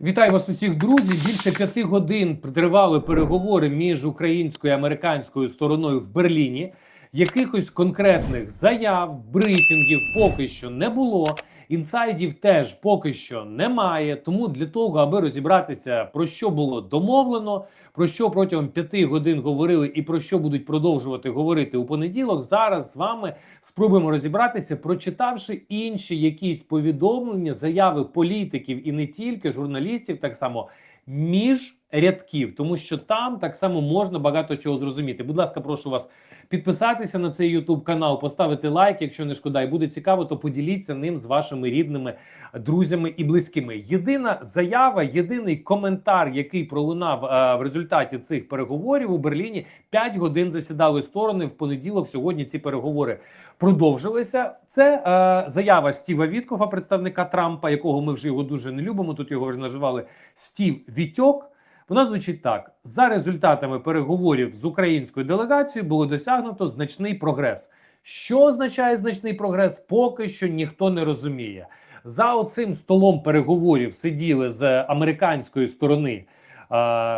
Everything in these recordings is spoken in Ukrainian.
Вітаю вас усіх, друзі. Більше п'яти годин тривали переговори між українською і американською стороною в Берліні. Якихось конкретних заяв, брифінгів поки що не було. Інсайдів теж поки що немає. Тому для того, аби розібратися про що було домовлено, про що протягом п'яти годин говорили, і про що будуть продовжувати говорити у понеділок. Зараз з вами спробуємо розібратися, прочитавши інші якісь повідомлення, заяви політиків і не тільки журналістів, так само між рядків, тому що там так само можна багато чого зрозуміти. Будь ласка, прошу вас підписатися на цей YouTube канал, поставити лайк, якщо не шкода, і буде цікаво, то поділіться ним з вашими рідними друзями і близькими. Єдина заява, єдиний коментар, який пролунав е, в результаті цих переговорів у Берліні. 5 годин засідали сторони в понеділок. Сьогодні ці переговори продовжилися. Це е, заява Стіва Віткофа, представника Трампа, якого ми вже його дуже не любимо. Тут його вже називали Стів Вітьок. Вона звучить так: за результатами переговорів з українською делегацією було досягнуто значний прогрес. Що означає значний прогрес? Поки що ніхто не розуміє. За оцим столом переговорів сиділи з американської сторони.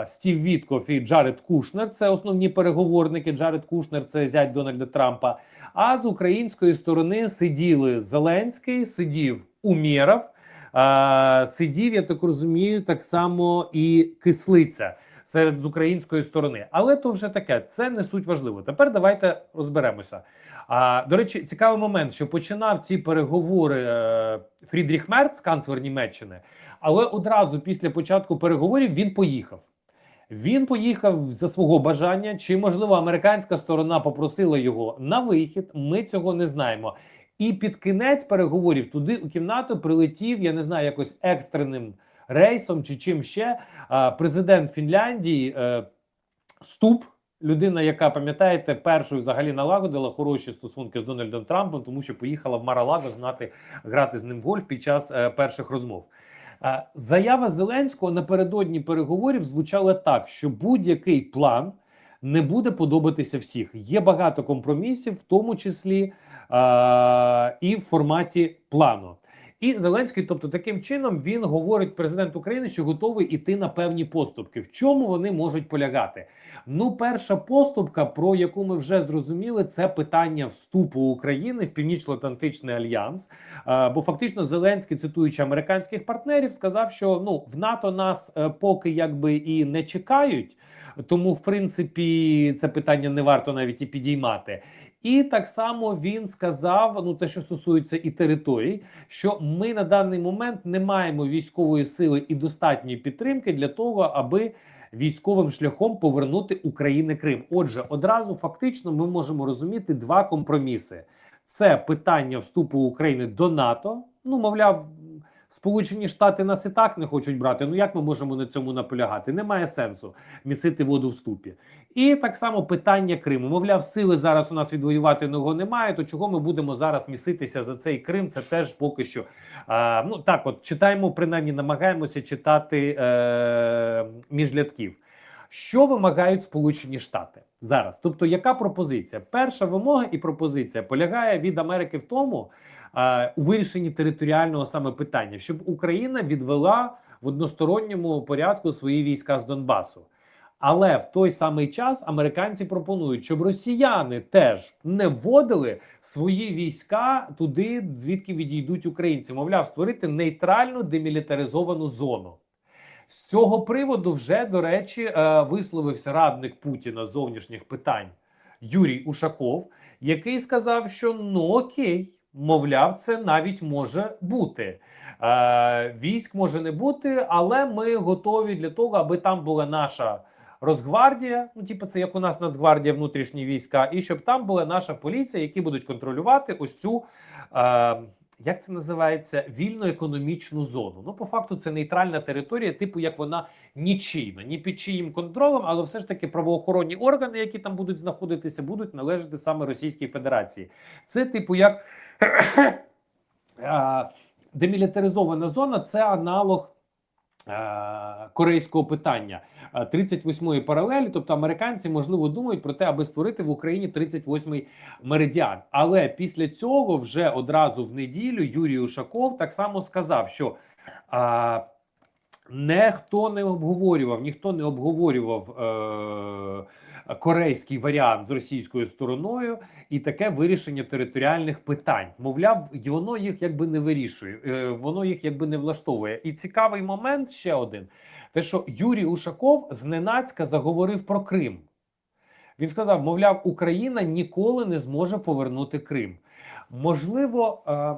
Стів Віткоф і Джаред Кушнер це основні переговорники. Джаред Кушнер це зять Дональда Трампа. А з української сторони сиділи Зеленський, сидів Умєров, е, сидів, я так розумію, так само і кислиця серед з української сторони. Але то вже таке, це не суть важливо. Тепер давайте розберемося. А до речі, цікавий момент, що починав ці переговори е, Фрідріх Мерц, канцлер Німеччини, але одразу після початку переговорів він поїхав. Він поїхав за свого бажання, чи можливо американська сторона попросила його на вихід. Ми цього не знаємо. І під кінець переговорів туди у кімнату прилетів, я не знаю, якось екстреним рейсом чи чим ще президент Фінляндії е, Ступ. Людина, яка пам'ятаєте, першою взагалі налагодила хороші стосунки з Дональдом Трампом, тому що поїхала в Маралаго знати грати з ним в гольф під час е, перших розмов. Заява Зеленського напередодні переговорів звучала так, що будь-який план не буде подобатися всіх. Є багато компромісів, в тому числі і в форматі плану. І Зеленський, тобто таким чином, він говорить президент України, що готовий іти на певні поступки. В чому вони можуть полягати? Ну, перша поступка, про яку ми вже зрозуміли, це питання вступу України в Північно-Атлантичний альянс. Бо фактично Зеленський, цитуючи американських партнерів, сказав, що ну в НАТО нас е, поки якби і не чекають. Тому, в принципі, це питання не варто навіть і підіймати. І так само він сказав: ну, те, що стосується і територій, що ми на даний момент не маємо військової сили і достатньої підтримки для того, аби військовим шляхом повернути України Крим. Отже, одразу фактично ми можемо розуміти два компроміси: це питання вступу України до НАТО. Ну, мовляв. Сполучені Штати нас і так не хочуть брати. Ну як ми можемо на цьому наполягати? Немає сенсу місити воду в ступі. І так само питання Криму. Мовляв, сили зараз у нас відвоювати його немає. То чого ми будемо зараз міситися за цей Крим? Це теж поки що. А, ну так, от читаємо, принаймні намагаємося читати е, між рядків. Що вимагають Сполучені Штати зараз? Тобто, яка пропозиція? Перша вимога і пропозиція полягає від Америки в тому, е, у вирішенні територіального саме питання, щоб Україна відвела в односторонньому порядку свої війська з Донбасу. Але в той самий час американці пропонують, щоб росіяни теж не вводили свої війська туди, звідки відійдуть українці. Мовляв, створити нейтральну демілітаризовану зону. З цього приводу вже до речі е, висловився радник Путіна зовнішніх питань Юрій Ушаков, який сказав, що ну окей. Мовляв, це навіть може бути. Е, Військ може не бути, але ми готові для того, аби там була наша Росгвардія, ну типу, це як у нас Нацгвардія, внутрішні війська, і щоб там була наша поліція, які будуть контролювати ось цю. Е, як це називається вільну економічну зону? Ну, по факту, це нейтральна територія, типу як вона нічийна, ні під чиїм контролем, але все ж таки правоохоронні органи, які там будуть знаходитися, будуть належати саме Російській Федерації. Це, типу, як демілітаризована зона, це аналог. Е, корейського питання 38-ї паралелі, тобто американці можливо думають про те, аби створити в Україні 38-й меридіан. Але після цього вже одразу в неділю Юрій Ушаков так само сказав, що а, Ніхто не обговорював, ніхто не обговорював е- корейський варіант з російською стороною і таке вирішення територіальних питань. Мовляв, воно їх якби не вирішує, е- воно їх якби не влаштовує. І цікавий момент ще один: те, що Юрій Ушаков зненацька заговорив про Крим. Він сказав: мовляв, Україна ніколи не зможе повернути Крим. Можливо, е,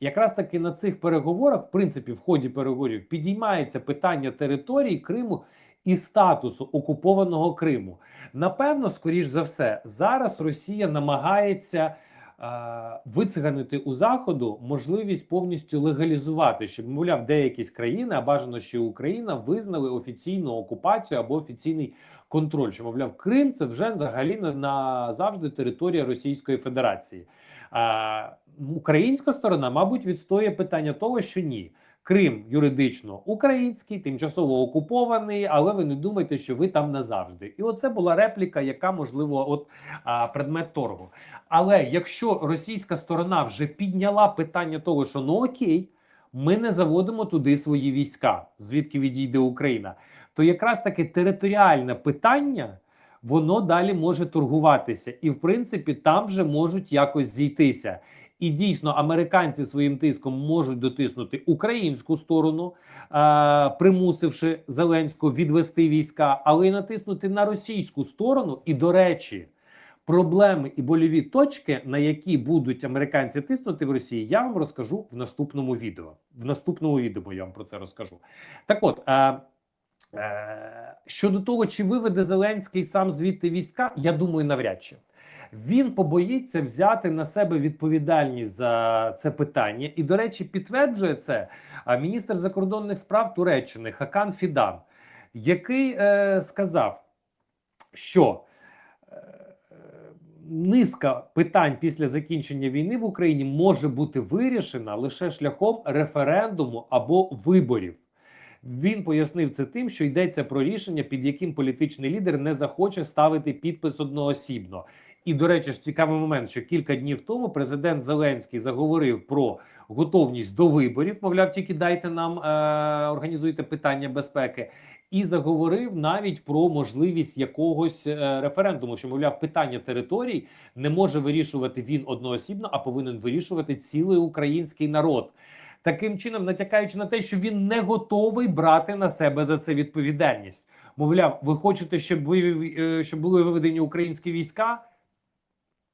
якраз таки на цих переговорах, в принципі, в ході переговорів, підіймається питання території Криму і статусу окупованого Криму. Напевно, скоріш за все, зараз Росія намагається. е, у заходу можливість повністю легалізувати, щоб мовляв, деякі країни, а бажано ще Україна, визнали офіційну окупацію або офіційний контроль. Що мовляв, Крим це вже взагалі на- назавжди територія Російської Федерації. А, українська сторона, мабуть, відстоює питання того, що ні. Крим юридично український, тимчасово окупований, але ви не думайте, що ви там назавжди. І оце була репліка, яка можливо, от а, предмет торгу. Але якщо російська сторона вже підняла питання того, що ну окей, ми не заводимо туди свої війська, звідки відійде Україна, то якраз таки територіальне питання воно далі може торгуватися, і в принципі там вже можуть якось зійтися. І дійсно, американці своїм тиском можуть дотиснути українську сторону, е, примусивши Зеленського відвести війська, але й натиснути на російську сторону. І до речі, проблеми і больові точки, на які будуть американці тиснути в Росії, я вам розкажу в наступному відео. В наступному відео я вам про це розкажу. Так, от. Е, Щодо того, чи виведе Зеленський сам звідти війська, я думаю, навряд чи він побоїться взяти на себе відповідальність за це питання. І, до речі, підтверджує це міністр закордонних справ Туреччини Хакан Фідан, який е, сказав, що е, низка питань після закінчення війни в Україні може бути вирішена лише шляхом референдуму або виборів. Він пояснив це тим, що йдеться про рішення, під яким політичний лідер не захоче ставити підпис одноосібно. І, до речі, ж цікавий момент, що кілька днів тому президент Зеленський заговорив про готовність до виборів. Мовляв, тільки дайте нам е, організуйте питання безпеки, і заговорив навіть про можливість якогось е, референдуму. Що мовляв, питання територій не може вирішувати він одноосібно, а повинен вирішувати цілий український народ таким чином натякаючи на те, що він не готовий брати на себе за це відповідальність. Мовляв, ви хочете, щоб ви е, щоб були виведені українські війська?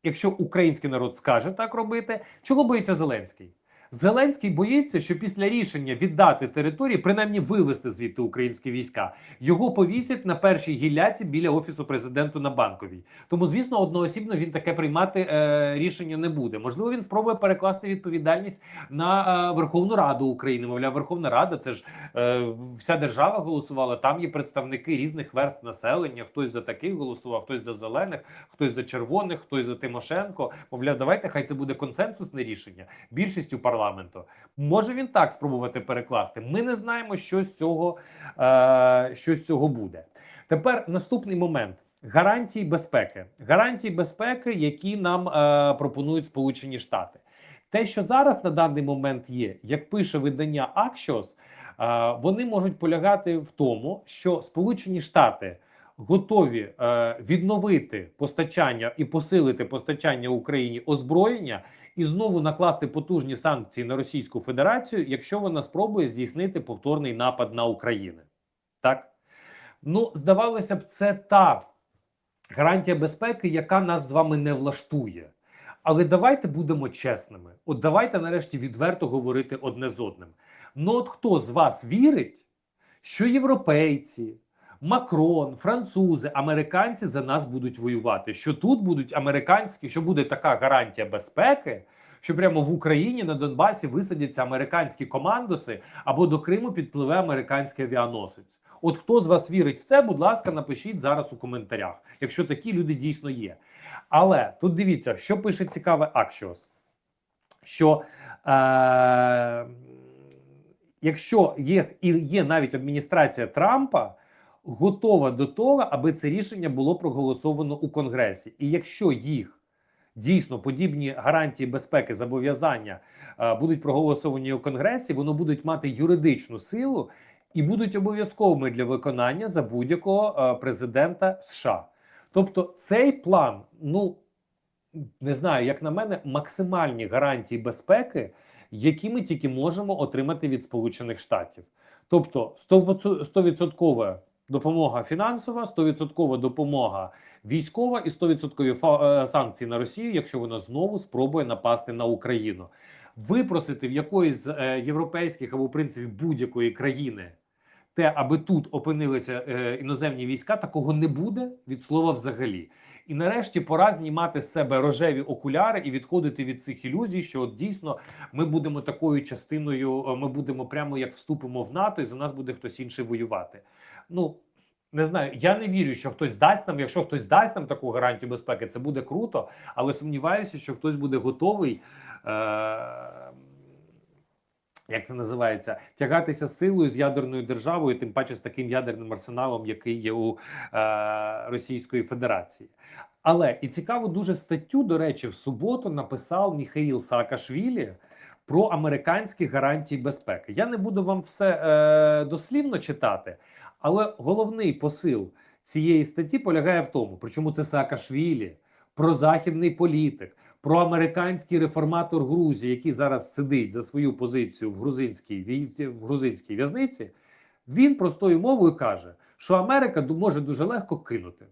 Якщо український народ скаже так робити, чого боїться Зеленський? Зеленський боїться, що після рішення віддати території, принаймні вивести звідти українські війська, його повісять на першій гілляці біля офісу президенту на банковій. Тому, звісно, одноосібно він таке приймати е, рішення не буде. Можливо, він спробує перекласти відповідальність на е, Верховну Раду України. Мовляв, Верховна Рада це ж е, вся держава голосувала. Там є представники різних верств населення. Хтось за таких голосував, хтось за зелених, хтось за червоних, хтось за Тимошенко. Мовляв, давайте хай це буде консенсусне рішення більшістю парламенту. Може він так спробувати перекласти. Ми не знаємо, що з цього, е, що з цього буде. Тепер наступний момент. Гарантії безпеки, гарантії безпеки, які нам е, пропонують Сполучені Штати. Те, що зараз на даний момент є, як пише видання Axios, е, вони можуть полягати в тому, що Сполучені Штати готові е, відновити постачання і посилити постачання Україні озброєння і знову накласти потужні санкції на Російську Федерацію, якщо вона спробує здійснити повторний напад на Україну. Так ну здавалося б, це та гарантія безпеки, яка нас з вами не влаштує. Але давайте будемо чесними. От давайте нарешті відверто говорити одне з одним. Ну, от хто з вас вірить, що європейці, Макрон, французи, американці за нас будуть воювати? Що тут будуть американські, що буде така гарантія безпеки, що прямо в Україні на Донбасі висадяться американські командоси або до Криму підпливе американський авіаносець? От хто з вас вірить в це, будь ласка, напишіть зараз у коментарях, якщо такі люди дійсно є. Але тут дивіться, що пише цікаве Axios, що е, якщо є і є навіть адміністрація Трампа, готова до того, аби це рішення було проголосовано у Конгресі, і якщо їх дійсно подібні гарантії безпеки зобов'язання е, будуть проголосовані у Конгресі, воно будуть мати юридичну силу. і будуть обов'язковими для виконання за будь-якого е, президента США. Тобто, цей план, ну не знаю, як на мене, максимальні гарантії безпеки, які ми тільки можемо отримати від Сполучених Штатів. Тобто 100% допомога фінансова, 100% допомога військова і 100% е, санкції на Росію, якщо вона знову спробує напасти на Україну. Випросити в якоїсь з е, європейських або в принципі будь-якої країни те, аби тут опинилися е, іноземні війська, такого не буде від слова взагалі. І нарешті пора знімати з себе рожеві окуляри і відходити від цих ілюзій, що от дійсно ми будемо такою частиною, е, ми будемо прямо як вступимо в НАТО, і за нас буде хтось інший воювати. Ну не знаю, я не вірю, що хтось дасть нам. Якщо хтось дасть нам таку гарантію безпеки, це буде круто, але сумніваюся, що хтось буде готовий. Е- як це називається, тягатися силою з ядерною державою, тим паче з таким ядерним арсеналом, який є у е, Російської Федерації. Але і цікаво, дуже статтю, до речі, в суботу написав Міхаїл Саакашвілі про американські гарантії безпеки. Я не буду вам все е, дослівно читати, але головний посил цієї статті полягає в тому, причому це Саакашвілі, прозахідний політик, проамериканський реформатор Грузії, який зараз сидить за свою позицію в грузинській в грузинській в'язниці, він простою мовою каже, що Америка може дуже легко кинути.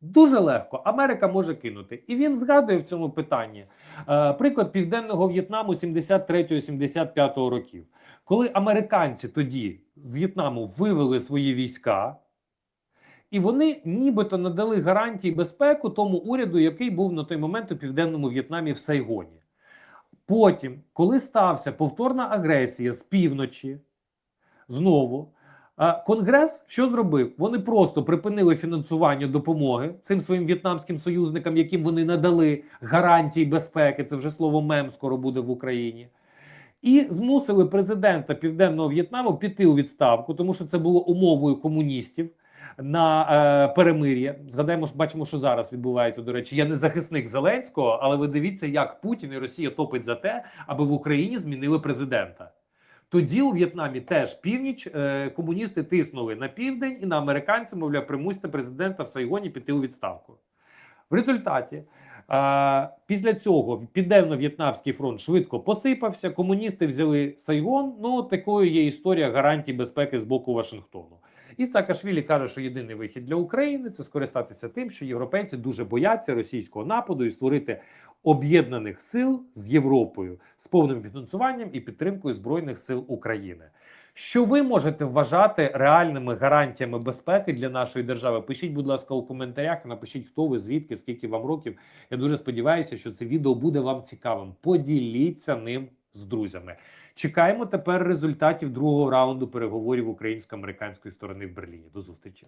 Дуже легко Америка може кинути. І він згадує в цьому питанні е, приклад Південного В'єтнаму 73-75 років, коли американці тоді з В'єтнаму вивели свої війська, і вони нібито надали гарантії безпеку тому уряду, який був на той момент у південному В'єтнамі в Сайгоні. Потім, коли стався повторна агресія з півночі, знову Конгрес що зробив? Вони просто припинили фінансування допомоги цим своїм в'єтнамським союзникам, яким вони надали гарантії безпеки. Це вже слово мем скоро буде в Україні. І змусили президента Південного В'єтнаму піти у відставку, тому що це було умовою комуністів на е, перемир'я. Згадаємо, що бачимо, що зараз відбувається. До речі, я не захисник Зеленського, але ви дивіться, як Путін і Росія топить за те, аби в Україні змінили президента. Тоді у В'єтнамі теж північ е, комуністи тиснули на південь і на американців, мовляв, примусьте президента в Сайгоні піти у відставку. В результаті е, після цього південно-в'єтнамський фронт швидко посипався. Комуністи взяли Сайгон. Ну такою є історія гарантій безпеки з боку Вашингтону. І Саакашвілі каже, що єдиний вихід для України це скористатися тим, що європейці дуже бояться російського нападу і створити об'єднаних сил з Європою з повним фінансуванням і підтримкою збройних сил України. Що ви можете вважати реальними гарантіями безпеки для нашої держави? Пишіть, будь ласка, у коментарях. Напишіть, хто ви, звідки, скільки вам років. Я дуже сподіваюся, що це відео буде вам цікавим. Поділіться ним з друзями. Чекаємо тепер результатів другого раунду переговорів українсько-американської сторони в Берліні. До зустрічі.